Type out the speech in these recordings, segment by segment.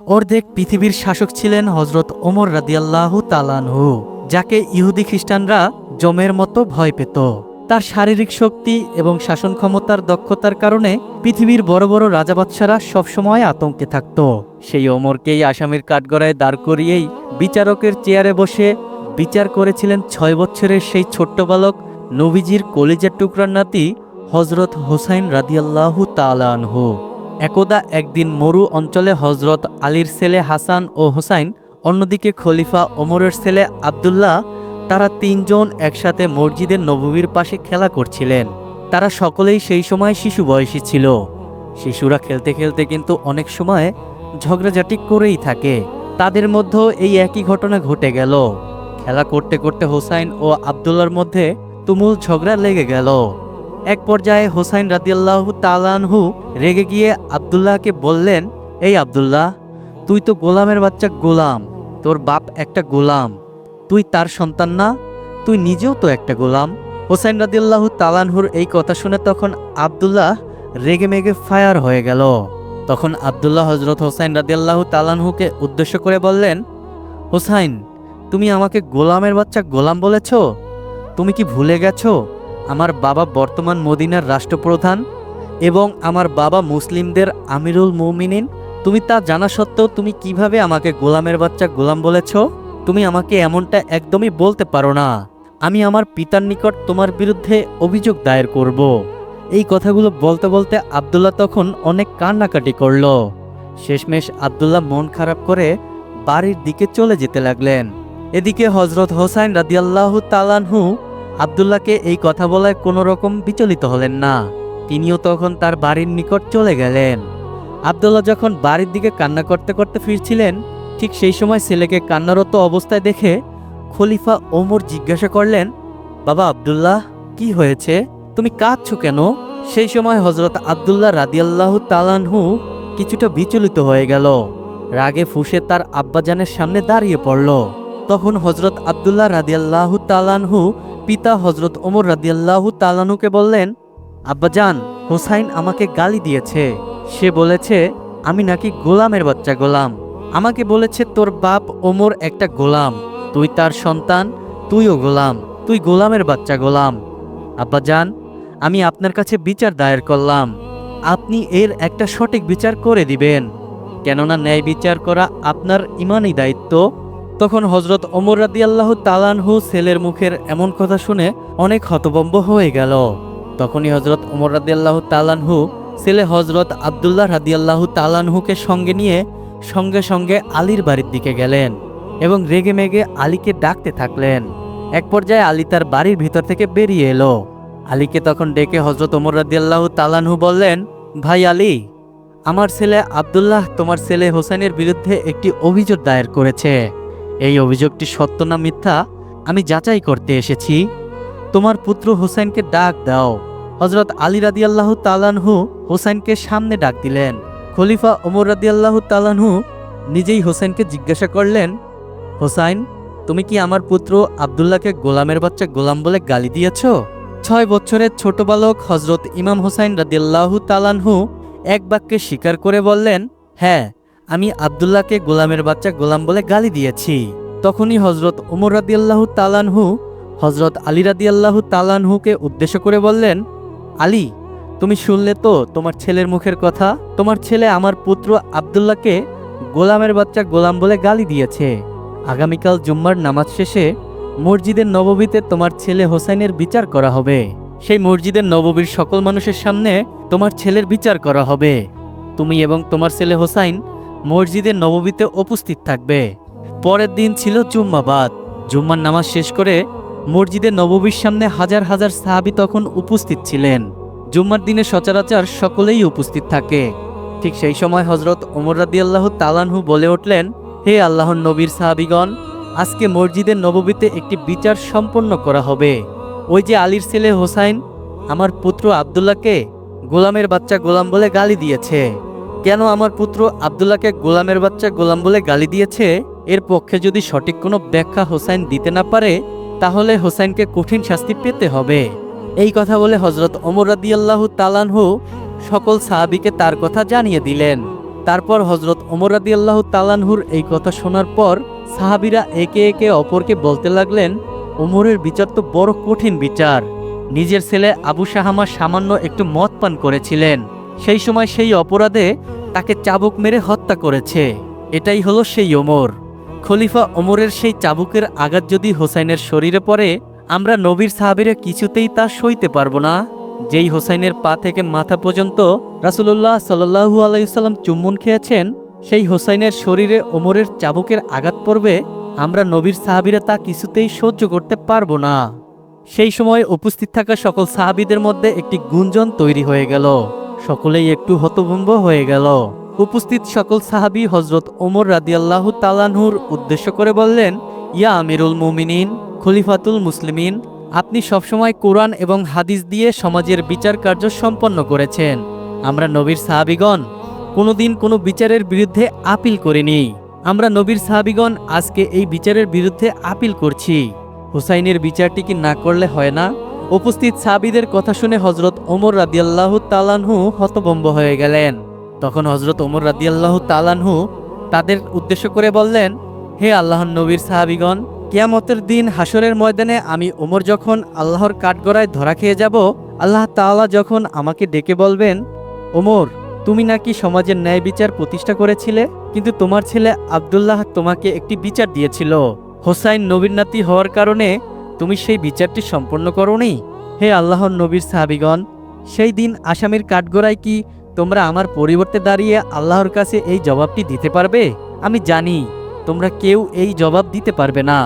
অর্ধেক পৃথিবীর শাসক ছিলেন হজরত ওমর রাদিয়াল্লাহু তালানহু যাকে ইহুদি খ্রিস্টানরা জমের মতো ভয় পেত। তার শারীরিক শক্তি এবং শাসন ক্ষমতার দক্ষতার কারণে পৃথিবীর বড় বড় রাজাবাদশারা সবসময় আতঙ্কে থাকত। সেই ওমরকেই আসামির কাঠগড়ায় দাঁড় করিয়েই বিচারকের চেয়ারে বসে বিচার করেছিলেন ছয় বছরের সেই ছোট্ট বালক নবীজির কলিজার টুকরার নাতি হজরত হোসাইন রাদিয়াল্লাহু তালানহু একদা একদিন মরু অঞ্চলে হজরত আলীর ছেলে হাসান ও হোসাইন, অন্যদিকে খলিফা ওমরের ছেলে আবদুল্লাহ, তারা তিনজন একসাথে মসজিদের নববীর পাশে খেলা করছিলেন। তারা সকলেই সেই সময় শিশু বয়সী ছিল। শিশুরা খেলতে খেলতে কিন্তু অনেক সময় ঝগড়াঝাটি করেই থাকে। তাদের মধ্যেও এই একই ঘটনা ঘটে গেল। খেলা করতে করতে হোসাইন ও আবদুল্লার মধ্যে তুমুল ঝগড়া লেগে গেল। এক পর্যায়ে হোসাইন রাদিয়াল্লাহু তালানহু রেগে গিয়ে আবদুল্লাহকে বললেন, এই আবদুল্লাহ, তুই তো গোলামের বাচ্চা গোলাম, তোর বাপ একটা গোলাম, তুই তার সন্তান না, তুই নিজেও তো একটা গোলাম। হোসাইন রাদিয়াল্লাহু তালানহুর এই কথা শুনে তখন আবদুল্লাহ রেগে মেগে ফায়ার হয়ে গেল। তখন আবদুল্লাহ হজরত হোসাইন রাদিয়াল্লাহু তালানহুকে উদ্দেশ্য করে বললেন, হোসাইন, তুমি আমাকে গোলামের বাচ্চা গোলাম বলেছ? তুমি কি ভুলে গেছো? আমার বাবা বর্তমান মদিনার রাষ্ট্রপ্রধান এবং আমার বাবা মুসলিমদের আমিরুল মুমিনিন। তুমি তা জানা সত্ত্বেও তুমি কীভাবে আমাকে গোলামের বাচ্চা গোলাম বলেছ? তুমি আমাকে এমনটা একদমই বলতে পারো না। আমি আমার পিতার নিকট তোমার বিরুদ্ধে অভিযোগ দায়ের করব। এই কথাগুলো বলতে বলতে আবদুল্লাহ তখন অনেক কান্নাকাটি করল। শেষমেশ আবদুল্লাহ মন খারাপ করে বাড়ির দিকে চলে যেতে লাগলেন। এদিকে হজরত হোসাইন রাদিয়াল্লাহু তালানহু আবদুল্লাহকে এই কথা বলায় কোনো রকম বিচলিত হলেন না। তিনিও তখন তার বাড়ির নিকট চলে গেলেন। আবদুল্লাহ যখন বাড়ির দিকে কান্না করতে করতে ফিরছিলেন, ঠিক সেই সময় ছেলেকে কান্নারত অবস্থায় দেখে খলিফা ওমর জিজ্ঞাসা করলেন, বাবা আবদুল্লাহ, কি হয়েছে? তুমি কাঁদছো কেন? সেই সময় হজরত আবদুল্লাহ রাদিয়াল্লাহু তালানহু কিছুটা বিচলিত হয়ে গেল। রাগে ফুসে তার আব্বাজানের সামনে দাঁড়িয়ে পড়ল। তখন হজরত আবদুল্লাহ রাদিয়াল্লাহু তালানহু পিতা হজরত ওমর রাদিয়াল্লাহু তালানুকে বললেন আব্বাজান হোসাইন আমাকে গালি দিয়েছে। সে বলেছে, আমি নাকি গোলামের বাচ্চা গোলাম। আমাকে বলেছে, তোর বাপ ওমর একটা গোলাম। তুই তার সন্তান, তুইও গোলাম। তুই গোলামের বাচ্চা গোলাম। আব্বাজান আমি আপনার কাছে বিচার দায়ের করলাম। আপনি এর একটা সঠিক বিচার করে দিবেন। কেননা ন্যায় বিচার করা আপনার ইমানই দায়িত্ব। তখন হজরত ওমর রাদিয়াল্লাহু তালানহু ছেলের মুখের এমন কথা শুনে অনেক হতবম্ব হয়ে গেল। তখনই হজরত ওমর রাদিয়াল্লাহু তালানহু ছেলে হজরত আবদুল্লাহ রাদিয়াল্লাহু তালানহুকে সঙ্গে নিয়ে সঙ্গে সঙ্গে আলীর বাড়ির দিকে গেলেন এবং রেগে মেগে আলীকে ডাকতে থাকলেন। এক পর্যায়ে আলী তার বাড়ির ভিতর থেকে বেরিয়ে এলো। আলীকে তখন ডেকে হজরত ওমর রাদিয়াল্লাহু তালানহু বললেন, ভাই আলী, আমার ছেলে আবদুল্লাহ তোমার ছেলে হোসেনের বিরুদ্ধে একটি অভিযোগ দায়ের করেছে। এই অভিযোগটি সত্য না মিথ্যা? আমি যাচাই করতে এসেছি। তোমার পুত্র হোসেনকে ডাক দাও। হজরত আলী রাদিয়াল্লাহু তালানহু হোসেনকে সামনে ডাক দিলেন। খলিফা ওমর রাদিয়াল্লাহু তালানহু নিজেই হোসেনকে জিজ্ঞাসা করলেন, হোসাইন, তুমি কি আমার পুত্র আবদুল্লাহকে গোলামের বাচ্চা গোলাম বলে গালি দিয়েছ? ছয় বছরের ছোট বালক হজরত ইমাম হোসাইন রাদিয়াল্লাহু তালানহু এক বাক্যে স্বীকার করে বললেন হ্যাঁ আমি আবদুল্লাহকে গোলামের বাচ্চা গোলাম বলে গালি দিয়েছি। তখনই হজরত উমর রাদিয়াল্লাহু তালানহু হজরত আলী রাদিয়াল্লাহু তালানহুকে উদ্দেশ্য করে বললেন, আলী, তুমি শুনলে তো তোমার ছেলের মুখের কথা? তোমার ছেলে আমার পুত্র আবদুল্লাহকে গোলামের বাচ্চা গোলাম বলে গালি দিয়েছে। আগামীকাল জুম্মার নামাজ শেষে মসজিদের নববীতে তোমার ছেলে হোসাইনের বিচার করা হবে। সেই মসজিদের নববীর সকল মানুষের সামনে তোমার ছেলের বিচার করা হবে। তুমি এবং তোমার ছেলে হোসাইন মসজিদের নববীতে উপস্থিত থাকবে। পরের দিন ছিল জুম্মাবাদ। জুম্মার নামাজ শেষ করে মসজিদের নববীর সামনে হাজার হাজার সাহাবি তখন উপস্থিত ছিলেন। জুম্মার দিনে সচরাচর সকলেই উপস্থিত থাকে। ঠিক সেই সময় হজরত ওমর রাদিয়াল্লাহু তালানহু বলে উঠলেন, হে আল্লাহর নবীর সাহাবিগণ, আজকে মসজিদের নববীতে একটি বিচার সম্পন্ন করা হবে। ওই যে আলীর ছেলে হোসাইন, আমার পুত্র আবদুল্লাহকে গোলামের বাচ্চা গোলাম বলে গালি দিয়েছে। কেন আমার পুত্র আবদুল্লাহকে গোলামের বাচ্চা গোলাম বলে গালি দিয়েছে? এর পক্ষে যদি সঠিক কোনো ব্যাখ্যা হোসাইন দিতে না পারে, তাহলে হোসাইনকে কঠিন শাস্তি পেতে হবে। এই কথা বলে হজরত ওমর রাদিয়াল্লাহু তালানহু সকল সাহাবিকে তার কথা জানিয়ে দিলেন। তারপর হজরত ওমর রাদি আল্লাহ তালানহুর এই কথা শোনার পর সাহাবিরা একে একে অপরকে বলতে লাগলেন, ওমরের বিচার তো বড় কঠিন বিচার। নিজের ছেলে আবু সাহামা সামান্য একটু মদ পান করেছিলেন। সেই সময় সেই অপরাধে তাকে চাবুক মেরে হত্যা করেছে। এটাই হলো সেই ওমর। খলিফা ওমরের সেই চাবুকের আঘাত যদি হোসাইনের শরীরে পড়ে, আমরা নবীর সাহাবিরা কিছুতেই তা সইতে পারব না। যেই হোসাইনের পা থেকে মাথা পর্যন্ত রাসুলুল্লাহ সাল্লু আলাইসাল্লাম চুম্বন খেয়েছেন, সেই হোসাইনের শরীরে ওমরের চাবুকের আঘাত পড়বে, আমরা নবীর সাহাবিরা তা কিছুতেই সহ্য করতে পারব না। সেই সময় উপস্থিত থাকা সকল সাহাবিদের মধ্যে একটি গুঞ্জন তৈরি হয়ে গেল। সকলেই একটু হতভম্ব হয়ে গেল। উপস্থিত সকল সাহাবি হজরত ওমর রাদিয়াল্লাহু তালানহুর উদ্দেশ্য করে বললেন, ইয়া আমিরুল মুমিনিন, খলিফাতুল মুসলিমিন, আপনি সবসময় কোরআন এবং হাদিস দিয়ে সমাজের বিচার কার্য সম্পন্ন করেছেন। আমরা নবীর সাহাবিগণ, কোনোদিন কোনো বিচারের বিরুদ্ধে আপিল করিনি। আমরা নবীর সাহাবিগণ আজকে এই বিচারের বিরুদ্ধে আপিল করছি। হুসাইনের বিচারটি কি না করলে হয় না? উপস্থিত সাবিদের কথা শুনে হজরত ওমর রাদিয়াল্লাহু তালানহু হতবম্ব হয়ে গেলেন। তখন হজরত ওমর রাদিয়াল্লাহু তালানহু তাদের উদ্দেশ্য করে বললেন, হে আল্লাহর নবীর সাহাবিগণ, কিয়ামতের দিন হাসরের ময়দানে আমি ওমর যখন আল্লাহর কাঠগড়ায় ধরা খেয়ে যাব, আল্লাহ তাআলা যখন আমাকে ডেকে বলবেন, ওমর, তুমি নাকি সমাজের ন্যায় বিচার প্রতিষ্ঠা করেছিলে, কিন্তু তোমার ছেলে আব্দুল্লাহ তোমাকে একটি বিচার দিয়েছিল। হোসাইন নবীর নাতি হওয়ার কারণে তুমি সেই বিচারটি সম্পন্ন করনি? হে আল্লাহর নবীর সাহাবিগণ, সেই দিন আসামির কাঠগড়ায় কি তোমরা আমার পরিবর্তে দাঁড়িয়ে আল্লাহর কাছে এই জবাবটি দিতে পারবে? আমি জানি, তোমরা কেউ এই জবাব দিতে পারবে না।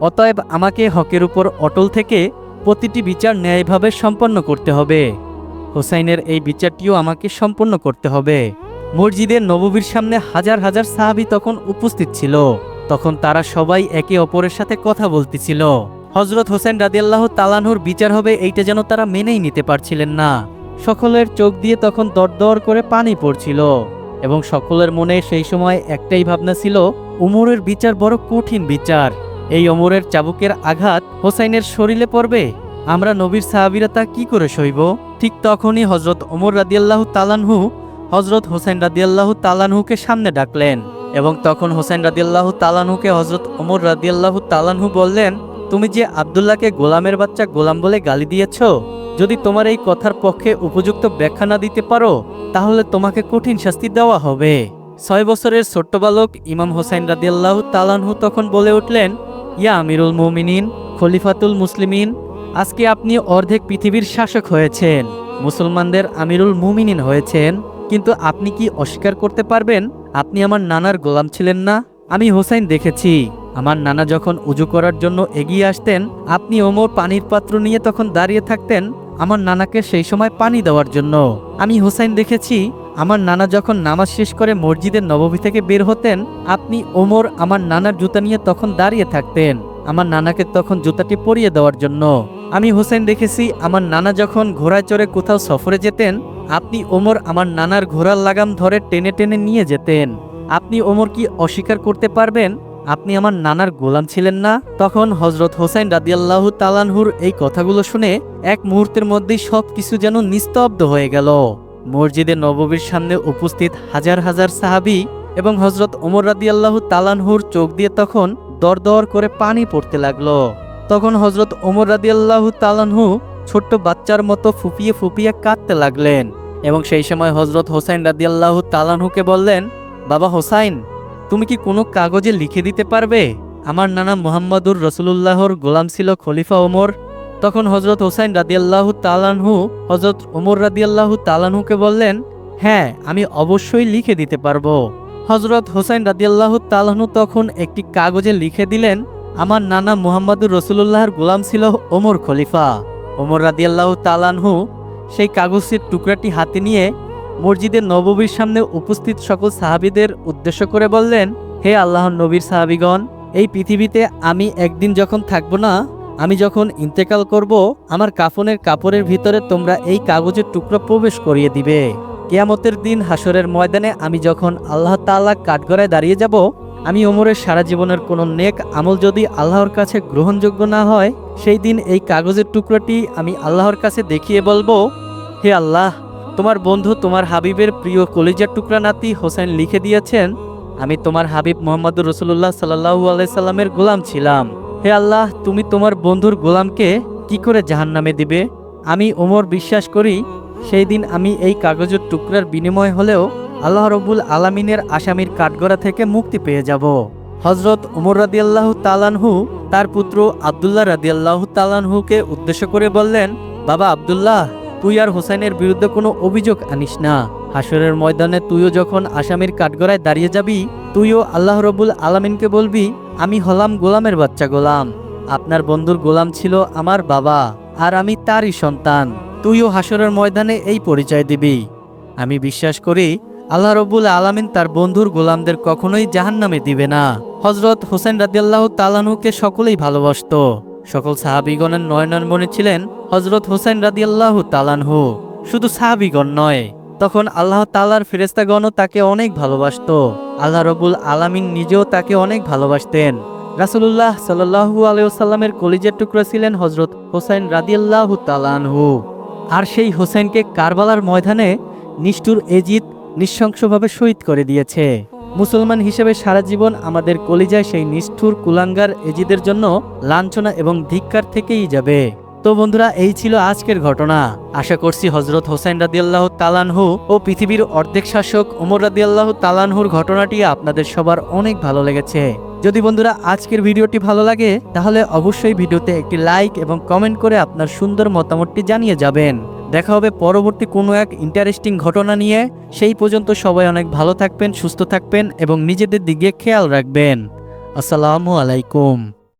অতএব আমাকে হকের উপর অটল থেকে প্রতিটি বিচার ন্যায়ভাবে সম্পন্ন করতে হবে। হোসাইনের এই বিচারটিও আমাকে সম্পন্ন করতে হবে। মসজিদের নববীর সামনে হাজার হাজার সাহাবি তখন উপস্থিত ছিল। তখন তারা সবাই একে অপরের সাথে কথা বলতেছিল। হজরত হোসেন রাদিয়াল্লাহ তালানহুর বিচার হবে, এইটা যেন তারা মেনেই নিতে পারছিলেন না। সকলের চোখ দিয়ে তখন দরদর করে পানি পড়ছিল এবং সকলের মনে সেই সময় একটাই ভাবনা ছিল, উমরের বিচার বড় কঠিন বিচার। এই ওমরের চাবুকের আঘাত হোসাইনের শরীরে পড়বে? আমরা নবীর সাহাবিরা তা কি করে সইব? ঠিক তখনই হজরত ওমর রাদিয়াল্লাহু তালানহু হজরত হোসেন রাদিয়াল্লাহু তালানহুকে সামনে ডাকলেন এবং তখন হোসেন রাদিয়াল্লাহু তালানহুকে হজরত ওমর রাদিয়াল্লাহু তালানহু বললেন তুমি যে আবদুল্লাহকে গোলামের বাচ্চা গোলাম বলে গালি দিয়েছ, যদি তোমার এই কথার পক্ষে উপযুক্ত ব্যাখ্যা না দিতে পারো, তাহলে তোমাকে কঠিন শাস্তি দেওয়া হবে। ছয় বছরের ছোট্ট বালক ইমাম হোসাইন রাদিয়াল্লাহু তালানহু তখন বলে উঠলেন, ইয়া আমিরুল মুমিনিন, খলিফাতুল মুসলিমিন, আজকে আপনি অর্ধেক পৃথিবীর শাসক হয়েছেন, মুসলমানদের আমিরুল মুমিনিন হয়েছেন, কিন্তু আপনি কি অস্বীকার করতে পারবেন? আপনি আমার নানার গোলাম ছিলেন না? আমি হোসাইন দেখেছি। আমার নানা যখন উজু করার জন্য এগিয়ে আসতেন, আপনি ওমর পানির পাত্র নিয়ে তখন দাঁড়িয়ে থাকতেন আমার নানাকে সেই সময় পানি দেওয়ার জন্য। আমি হোসাইন দেখেছি, আমার নানা যখন নামাজ শেষ করে মসজিদের নবমী থেকে বের হতেন, আপনি ওমর আমার নানার জুতা নিয়ে তখন দাঁড়িয়ে থাকতেন, আমার নানাকে তখন জুতাটি পরিয়ে দেওয়ার জন্য। আমি হোসেন দেখেছি, আমার নানা যখন ঘোড়ায় চড়ে কোথাও সফরে যেতেন, আপনি ওমর আমার নানার ঘোড়ার লাগাম ধরে টেনে টেনে নিয়ে যেতেন। আপনি ওমর কি অস্বীকার করতে পারবেন? আপনি আমার নানার গোলাম ছিলেন না? তখন হজরত হোসাইন রাদিয়াল্লাহু তালানহুর এই কথাগুলো শুনে এক মুহূর্তের মধ্যেই সব কিছু যেন নিস্তব্ধ হয়ে গেল। মসজিদে নববীর সামনে উপস্থিত হাজার হাজার সাহাবি এবং হজরত ওমর রাদিয়াল্লাহু তালানহুর চোখ দিয়ে তখন দরদর করে পানি পড়তে লাগল। তখন হজরত ওমর রাদিয়াল্লাহু তালানহু ছোট্ট বাচ্চার মতো ফুপিয়ে ফুপিয়ে কাঁদতে লাগলেন এবং সেই সময় হজরত হোসাইন রাদিয়াল্লাহু তালানহুকে বললেন, বাবা হোসাইন তুমি কি কোনো কাগজে লিখে দিতে পারবে? আমার নানা মোহাম্মদুর রসুলুল্লাহর গোলাম ছিল খলিফা ওমর। তখন হজরত হোসাইন রাদিয়াল্লাহু তালানহু হজরত ওমর রাদিয়াল্লাহু তালানহুকে বললেন হ্যাঁ আমি অবশ্যই লিখে দিতে পারব। হজরত হোসাইন রাদিয়াল্লাহু তালাহনু তখন একটি কাগজে লিখে দিলেন, আমার নানা মোহাম্মদুর রসুলুল্লাহর গোলাম ছিল ওমর খলিফা। ওমর রাদিয়াল্লাহু তালানহু সেই কাগজের টুকরাটি হাতে নিয়ে মসজিদের নববীর সামনে উপস্থিত সকল সাহাবিদের উদ্দেশ্য করে বললেন, হে আল্লাহর নবীর সাহাবিগণ, এই পৃথিবীতে আমি একদিন যখন থাকব না, আমি যখন ইন্তেকাল করব, আমার কাফনের কাপড়ের ভিতরে তোমরা এই কাগজের টুকরো প্রবেশ করিয়ে দিবে। কেয়ামতের দিন হাসরের ময়দানে আমি যখন আল্লাহ তাআলা কাঠগড়ায় দাঁড়িয়ে যাব, আমি ওমরের সারা জীবনের কোনো নেক আমল যদি আল্লাহর কাছে গ্রহণযোগ্য না হয়, সেই দিন এই কাগজের টুকরোটি আমি আল্লাহর কাছে দেখিয়ে বলব, হে আল্লাহ তোমার বন্ধু তোমার হাবিবের প্রিয় কলিজার টুকরা নাতি হোসেন লিখে দিয়েছেন, আমি তোমার হাবিব মোহাম্মদুর রসুল্লাহ সাল্লাহু আলাইসাল্লামের গোলাম ছিলাম। হে আল্লাহ, তুমি তোমার বন্ধুর গোলামকে কি করে জাহান্নামে দিবে? আমি ওমর বিশ্বাস করি, সেই দিন আমি এই কাগজের টুকরার বিনিময় হলেও আল্লাহ রবুল আলামিনের আসামির কাঠগড়া থেকে মুক্তি পেয়ে যাব। হজরত উমর রাদিয়াল্লাহ তালানহু তার পুত্র আবদুল্লাহ রাদিয়াল্লাহ তালানহুকে উদ্দেশ্য করে বললেন, বাবা আবদুল্লাহ তুই আর হোসেনের বিরুদ্ধে কোনো অভিযোগ আনিস না। হাসরের ময়দানে তুইও যখন আসামির কাঠগড়ায় দাঁড়িয়ে যাবি, তুইও আল্লাহ রবুল আলামিনকে বলবি, আমি হলাম গোলামের বাচ্চা গোলাম। আপনার বন্ধুর গোলাম ছিল আমার বাবা, আর আমি তারই সন্তান। তুইও হাসরের ময়দানে এই পরিচয় দিবি। আমি বিশ্বাস করি, আল্লাহ রবুল আলামিন তার বন্ধুর গোলামদের কখনোই জাহান্নামে দিবে না। হজরত হোসেন রাদিয়াল্লাহ তালানুকে সকলেই ভালোবাসত। সকল সাহাবিগণের মনে ছিলেন হজরত হোসেন রাদিয়াল্লাহ তালানহু শুধু সাহাবিগণ নয়, তখন আল্লাহ তালার ফেরেস্তাগণও তাকে অনেক ভালোবাসত। আল্লাহ রবুল আলামিন নিজেও তাকে অনেক ভালোবাসতেন। রাসুলুল্লাহ সাল্লাহু আলাইসাল্লামের কলিজের টুকরা ছিলেন হজরত হোসেন রাদিয়াল্লাহ তালানহু আর সেই হোসেনকে কারবালার ময়দানে নিষ্ঠুর এজিদ নৃশংসভাবে শহীদ করে দিয়েছে। মুসলমান হিসেবে সারা জীবন আমাদের কলিজায় সেই নিষ্ঠুর কুলাঙ্গার এজিদের জন্য লাঞ্ছনা এবং ধিক্কার থেকেই যাবে। তো বন্ধুরা, এই ছিল আজকের ঘটনা। আশা করছি হজরত হোসেন রাদিয়াল্লাহ তালানহু ও পৃথিবীর অর্ধেক শাসক ওমর রাদিয়াল্লাহ তালানহুর ঘটনাটি আপনাদের সবার অনেক ভালো লেগেছে। যদি বন্ধুরা আজকের ভিডিওটি ভালো লাগে, তাহলে অবশ্যই ভিডিওতে একটি লাইক এবং কমেন্ট করে আপনার সুন্দর মতামতটি জানিয়ে যাবেন। দেখা হবে পরবর্তী কোনো এক ইন্টারেস্টিং ঘটনা নিয়ে। সেই পর্যন্ত সবাই অনেক ভালো থাকবেন, সুস্থ থাকবেন এবং নিজেদের দিকে খেয়াল রাখবেন। আসসালামু আলাইকুম।